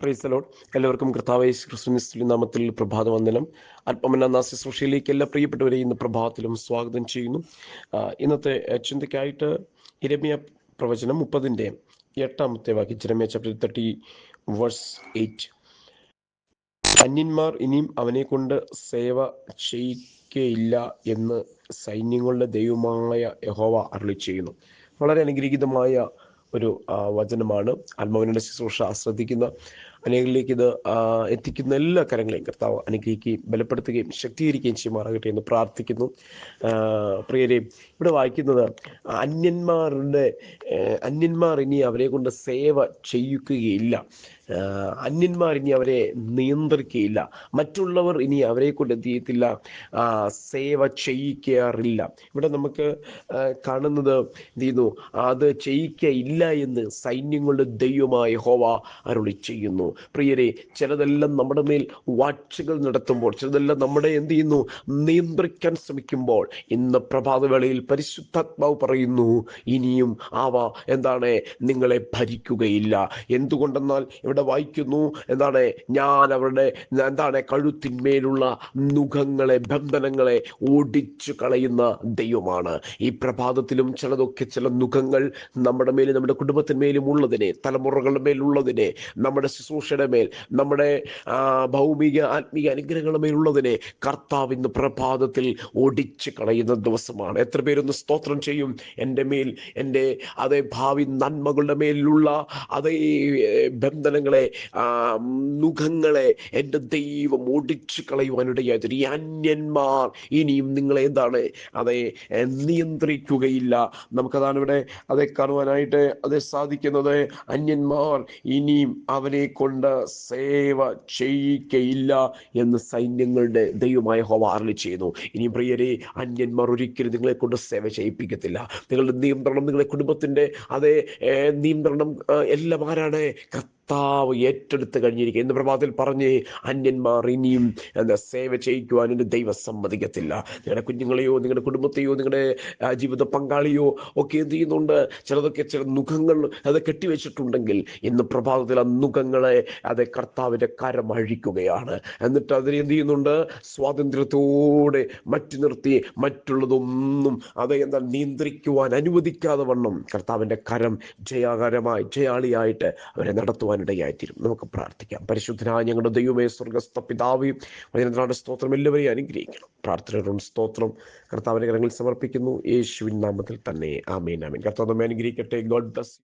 പ്രൈസലോഡ് എല്ലാവർക്കും കർത്താവ് ക്രിസ്തുനിസ്തുലി നാമത്തിൽ പ്രഭാത വന്ദനം അല്പമെന്ന സൃഷ്ടിയിലേക്ക് എല്ലാ പ്രിയപ്പെട്ടവരെയും ഇന്ന് പ്രഭാതത്തിലും സ്വാഗതം ചെയ്യുന്നു. ഇന്നത്തെ ചിന്തയ്ക്കായിട്ട് ഇരമ്യ പ്രവചനം മുപ്പതിന്റെ എട്ടാമത്തെ വാക്യം Jeremiah chapter thirty verse eight അന്യന്മാർ ഇനിയും അവനെ കൊണ്ട് സേവ ചെയ്യിക്കയില്ല എന്ന് സൈന്യങ്ങളുടെ ദൈവമായ യഹോവ അരുളി ചെയ്യുന്നു വളരെ അനുഗ്രഹീതമായ ഒരു വചനമാണ്. ആത്മാവിനുടെ ശുശ്രൂഷ ശ്രദ്ധിക്കുന്ന അനേകരിലേക്ക് ഇത് എത്തിക്കുന്ന എല്ലാ കരങ്ങളെയും കർത്താവ് അനുഗ്രഹിക്കുകയും ബലപ്പെടുത്തുകയും ശക്തീകരിക്കുകയും ചെയ്യുമാറാകട്ടെ എന്ന് പ്രാർത്ഥിക്കുന്നു. പ്രിയരെ ഇവിടെ വായിക്കുന്നത് അന്യന്മാരുടെ അന്യന്മാർ ഇനി അവരെ കൊണ്ട് സേവ ചെയ്യിക്കുകയില്ല അന്യന്മാർ ഇനി അവരെ നിയന്ത്രിക്കുകയില്ല. മറ്റുള്ളവർ ഇനി അവരെ കൊണ്ട് എന്ത് ചെയ്യത്തില്ല? സേവ ചെയ്യിക്കാറില്ല. ഇവിടെ നമുക്ക് കാണുന്നത് എന്ത് ചെയ്യുന്നു? അത് ചെയ്യിക്കയില്ല എന്ന് സൈന്യങ്ങളുടെ ദൈവമായ ഹോവ അരുളി ചെയ്യുന്നു. പ്രിയരെ ചിലതെല്ലാം നമ്മുടെ മേൽ വാച്ചുകൾ നടത്തുമ്പോൾ ചിലതെല്ലാം നമ്മുടെ എന്ത് ചെയ്യുന്നു? നിയന്ത്രിക്കാൻ ശ്രമിക്കുമ്പോൾ. ഇന്ന് പ്രഭാതവേളയിൽ പരിശുദ്ധാത്മാവ് പറയുന്നു ഇനിയും ആവ എന്താണ്? നിങ്ങളെ ഭരിക്കുകയില്ല. എന്തുകൊണ്ടെന്നാൽ ഇവിടെ വായിക്കുന്നു എന്താണ്? ഞാൻ അവരുടെ എന്താണ്? കഴുത്തിന്മേലുള്ള നുഖങ്ങളെ ബന്ധനങ്ങളെ ഓടിച്ചു കളയുന്ന ദൈവമാണ്. ഈ പ്രഭാതത്തിലും ചിലതൊക്കെ ചില നുഖങ്ങൾ നമ്മുടെ മേലും നമ്മുടെ കുടുംബത്തിന്മേലും ഉള്ളതിനെ തലമുറകളുടെ മേലുള്ളതിനെ നമ്മുടെ ശുശ്രൂഷയുടെ മേൽ നമ്മുടെ ഭൗമിക ആത്മീയ അനുഗ്രഹങ്ങളുടെ മേലുള്ളതിനെ കർത്താവ് ഇന്ന് പ്രഭാതത്തിൽ ഓടിച്ച് കളയുന്ന ദിവസമാണ്. എത്ര പേരൊന്ന് സ്തോത്രം ചെയ്യും? എന്റെ മേൽ എന്റെ അതേ ഭാവി നന്മകളുടെ മേലുള്ള അതേ ബന്ധനങ്ങളെ മുഖങ്ങളെ എന്റെ ദൈവം ഓടിച്ച് കളയുവാനിടയായി. ഈ അന്യന്മാർ ഇനിയും നിങ്ങളെ എന്താണ്? അതെ നിയന്ത്രിക്കുകയില്ല. നമുക്കതാണ് ഇവിടെ അതെ കാണുവാനായിട്ട് അതെ സാധിക്കുന്നത്. അന്യന്മാർ ഇനിയും അവനെ കൊണ്ട് സേവ ചെയ്യിക്കയില്ല എന്ന് സൈന്യങ്ങളുടെ ദൈവമായ ഹോവ അരളി ചെയ്യുന്നു. ഇനി പ്രിയരെ അന്യന്മാർ ഒരിക്കലും നിങ്ങളെ കൊണ്ട് സേവ ചെയ്യിപ്പിക്കത്തില്ല. നിങ്ങളുടെ നിയന്ത്രണം നിങ്ങളുടെ കുടുംബത്തിന്റെ അതേ നിയന്ത്രണം എല്ലാം ആരാണ്? കർത്താവ് ഏറ്റെടുത്ത് കഴിഞ്ഞിരിക്കുക ഇന്ന് പ്രഭാതത്തിൽ പറഞ്ഞ് അന്യന്മാർ ഇനിയും എന്താ സേവ ചെയ്യിക്കുവാൻ എന്റെ ദൈവം സമ്മതിക്കത്തില്ല. നിങ്ങളുടെ കുഞ്ഞുങ്ങളെയോ നിങ്ങളുടെ കുടുംബത്തെയോ നിങ്ങളുടെ ജീവിത പങ്കാളിയോ ഒക്കെ എന്ത് ചെയ്യുന്നുണ്ട്? ചിലതൊക്കെ ചില മുഖങ്ങൾ അത് കെട്ടിവെച്ചിട്ടുണ്ടെങ്കിൽ ഇന്ന് പ്രഭാതത്തിൽ ആ മുഖങ്ങളെ അത് കർത്താവിന്റെ കരം അഴിക്കുകയാണ്. എന്നിട്ട് അതിനെ എന്ത് ചെയ്യുന്നുണ്ട്? സ്വാതന്ത്ര്യത്തോടെ മറ്റു നിർത്തി മറ്റുള്ളതൊന്നും അത് എന്താ നിയന്ത്രിക്കുവാൻ അനുവദിക്കാതെ വണ്ണം കർത്താവിന്റെ കരം ജയാകരമായി ജയാളിയായിട്ട് അവരെ നടത്തുവാനിടയായിത്തീരും നമുക്ക് പ്രാർത്ഥിക്കാം. പരിശുദ്ധനായ ഞങ്ങളുടെ ദൈവമേ സ്വർഗസ്ഥ പിതാവിയും വചനത്തിനാണ് സ്തോത്രം എല്ലാവരെയും അനുഗ്രഹിക്കണം. പ്രാർത്ഥനയോടും സ്തോത്രം കർത്താവിന്റെ കരങ്ങളിൽ സമർപ്പിക്കുന്നു. യേശുവിൻ നാമത്തിൽ തന്നെ. ആമേൻ ആമേൻ. കർത്താവ് നമ്മെ അനുഗ്രഹിക്കട്ടെ. God bless